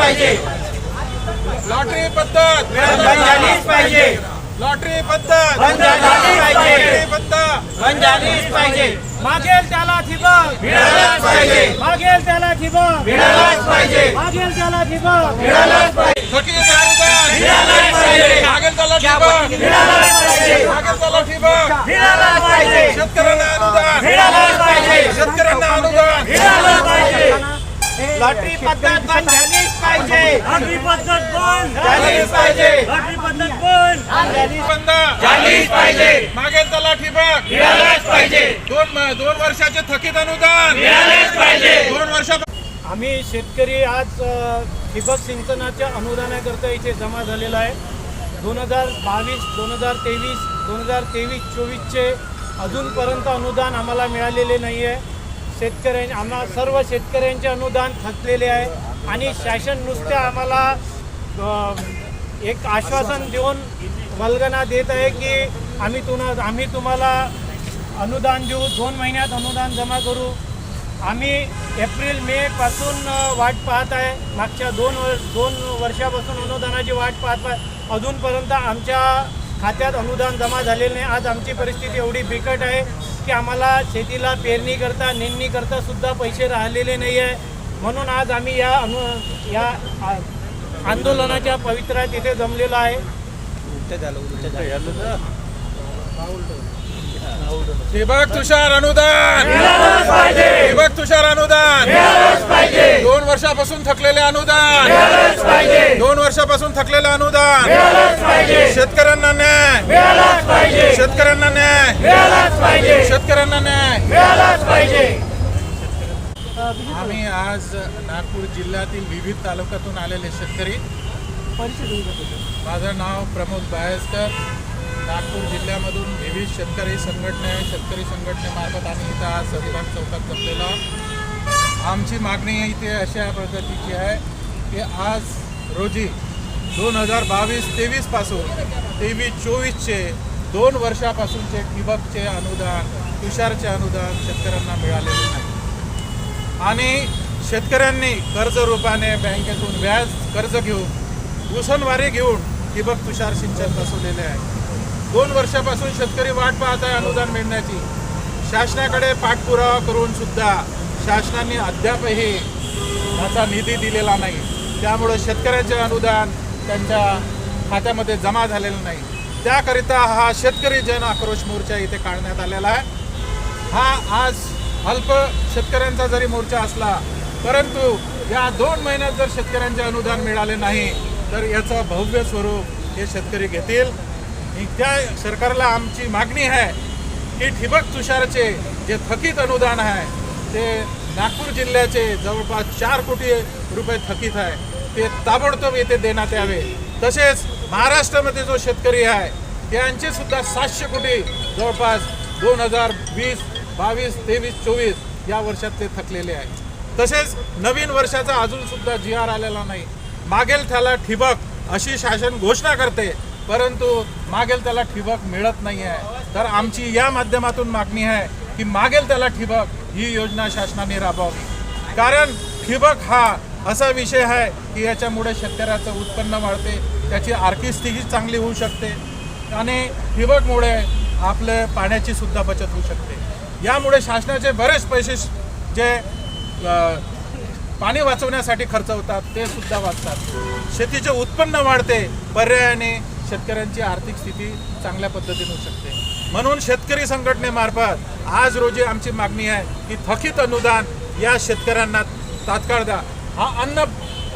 पाहिजे. लॉटरी पद्धत. बंद झालीच पाहिजे. लॉटरी पद्धत. बंद झालीच पाहिजे. पद्धत. बंद झालीच पाहिजे. मागेल त्याला ठिबक. मिळालाच पाहिजे. मागेल त्याला ठिबक. मिळालाच पाहिजे. मागेल त्याला ठिबक. मिळालाच पाहिजे. थकीत अनुदान मिळालाच पाहिजे. मागेल त्याला ठिबक. मिळालाच पाहिजे. मागेल त्याला ठिबक. मिळालाच पाहिजे. शेतकऱ्यांना अनुदान. मिळालाच पाहिजे. शेतकऱ्यांना अनुदान. लॉटरी पद्धत बंद झालीच पाहिजे. लॉटरी पद्धत बंद. झालीच पाहिजे. लॉटरी पद्धत बंद. बंद. झालीच पाहिजे. मागेल त्याला ठिबक मिळालाच पाहिजे. दोन दोन वर्षाचे थकीत अनुदान. मिळालेच पाहिजे. दोन वर्षा आम्ही शेतकरी आज ठिबक सिंचनाच्या अनुदानाकरता इथे जमा झालेला आहे. दोन हजार बावीस दोन हजार तेवीस दोन हजार तेवीस चोवीसचे अजूनपर्यंत अनुदान आम्हाला मिळालेले नाही आहे शेतकऱ्यां आम्हा सर्व शेतकऱ्यांचे अनुदान थकलेले आहे. आणि शासन नुसत्या आम्हाला एक आश्वासन देऊन वल्गना देत आहे की आम्ही तुना आम्ही तुम्हाला अनुदान देऊ दोन महिन्यात अनुदान जमा करू. आम्ही एप्रिल मे पासून वाट पाहत आहे. मागच्या दोन वर दोन वर्षापासून अनुदानाची वाट पाहत आहे. अजूनपर्यंत आमच्या खात्यात अनुदान जमा झालेले नाही. आज आमची परिस्थिती एवढी बिकट आहे. की आम्हाला शेतीला पेरणी करता निंदणी करता सुद्धा पैसे राहिलेले नाही आहे म्हणून आज आम्ही या अनु या आंदोलनाच्या पवित्र्यात इथे जमलेलो आहे. ठिबक तुषार अनुदान! ठिबक तुषार अनुदान! दोन वर्षापासून थकलेले अनुदान. दोन वर्षापासून थकलेले अनुदान. शेतकऱ्यांना न्याय. शेतकऱ्यांना न्याय. शेतकऱ्यांना न्याय. आम्ही आज नागपूर जिल्ह्यातील विविध तालुक्यातून आलेले शेतकरी. माझं नाव प्रमोद बायसकर नागपूर जिल्ह्यामधून विविध शेतकरी संघटने शेतकरी संघटनेमार्फत आम्ही इथं आज संविधान चौकात आहोत. आमची मागणी इथे अशा पद्धतीची आहे की आज रोजी दोन हजार बावीस तेवीसपासून तेवीस चोवीसचे दोन वर्षापासूनचे ठिबकचे अनुदान तुषारचे अनुदान शेतकऱ्यांना मिळालेले नाही. आणि शेतकऱ्यांनी कर्ज रूपाने बँकेतून व्याज कर्ज घेऊन उसनवारी घेऊन ठिबक तुषार सिंचन बसवलेले आहे. दोन वर्षापासून शेतकरी वाट पाहत आहे अनुदान मिळण्याची. शासनाकडे पाठपुरावा करून सुद्धा शासनाने अद्यापही त्याचा निधी दिलेला नाही. त्यामुळं शेतकऱ्याचे अनुदान त्यांच्या खात्यामध्ये जमा झालेलं नाही. त्याकरिता हा शेतकरी जन आक्रोश मोर्चा इथे काढण्यात आलेला आहे. हा आज अल्प शेतकऱ्यांचा जरी मोर्चा असला परंतु या दोन महिन्यात जर शेतकऱ्यांचे अनुदान मिळाले नाही तर याचं भव्य स्वरूप हे शेतकरी घेतील. त्या सरकारला आमची मागणी आहे की ठिबक तुषारचे जे थकीत अनुदान आहे ते नागपूर जिल्ह्याचे जवळपास चार कोटी रुपये थकीत आहे. ते ताबडतोब येथे देण्यात यावे. तसेच महाराष्ट्रामध्ये जो शेतकरी आहे त्यांचे सुद्धा सातशे कोटी जवळपास दोन हजार वीस बावीस तेवीस चोवीस या वर्षात ते थकलेले आहे. तसेच नवीन वर्षाचा अजून सुद्धा जी आर आलेला नाही. मागेल त्याला ठिबक अशी शासन घोषणा करते परंतु मागेल त्याला ठिबक मिळत नाही आहे तर आमची या माध्यमातून मागणी आहे की मागेल त्याला ठिबक ही योजना शासनाने राबवावी. कारण ठिबक हा असा विषय आहे की याच्यामुळे शेतकऱ्याचं उत्पन्न वाढते त्याची आर्थिक स्थिती चांगली होऊ शकते आणि ठिबकमुळे आपल्या पाण्याची सुद्धा बचत होऊ शकते. यामुळे शासनाचे बरेच पैसे जे पाणी वाचवण्यासाठी खर्च होतात ते सुद्धा वाचतात. शेतीचे उत्पन्न वाढते पर्यायाने शेतकऱ्यांची आर्थिक स्थिती चांगल्या पद्धतीने होऊ शकते. म्हणून शेतकरी संघटनेमार्फत आज रोजी आमची मागणी आहे की थकीत अनुदान या शेतकऱ्यांना तात्काळ द्या. हा अन्न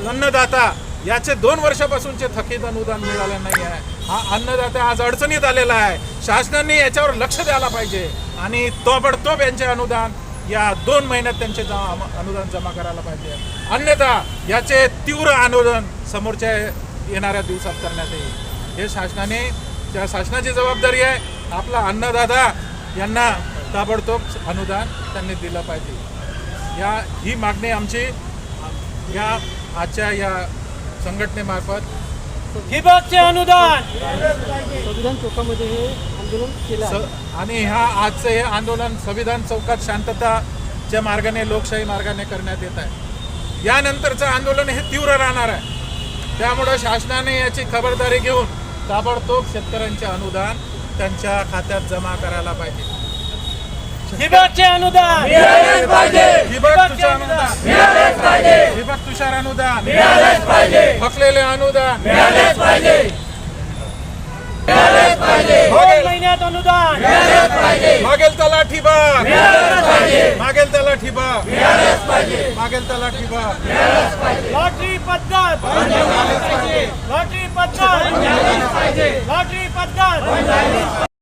अन्नदाता याचे दोन वर्षापासूनचे थकीत अनुदान मिळालं नाही आहे. हा अन्नदाता आज अडचणीत आलेला आहे. शासनाने याच्यावर लक्ष द्यायला पाहिजे आणि ताबडतोब यांचे अनुदान या दोन महिन्यात त्यांचे जमा अनुदान जमा करायला पाहिजे. अन्यथा याचे तीव्र आंदोलन समोरच्या येणाऱ्या दिवसात करण्यात येईल. हे शासनाने त्या शासनाची जबाबदारी आहे. आपला अन्नदाता यांना ताबडतोब अनुदान त्यांनी दिलं पाहिजे. या ही मागणी आमची या आजच्या या संघटनेमार्फत ठिबकचे अनुदान! संविधान चौकामध्ये हे आंदोलन केलं आणि ह्या आजचं हे आंदोलन संविधान चौकात शांतताच्या मार्गाने लोकशाही मार्गाने करण्यात येत आहे. यानंतरचं आंदोलन हे तीव्र राहणार आहे. त्यामुळं शासनाने याची खबरदारी घेऊन ताबडतोब शेतकऱ्यांचे अनुदान त्यांच्या खात्यात जमा करायला पाहिजे. ठिबकचे अनुदान. ठिबक तुषार अनुदान. तुषार अनुदान. थकलेले अनुदान. दोन महिन्यात अनुदान. मागेल त्याला ठिबक मागेल त्याला ठिबक मागेल त्याला ठिबक लॉटरी पद्धत. लॉटरी पद्धत. लॉटरी पद्धत.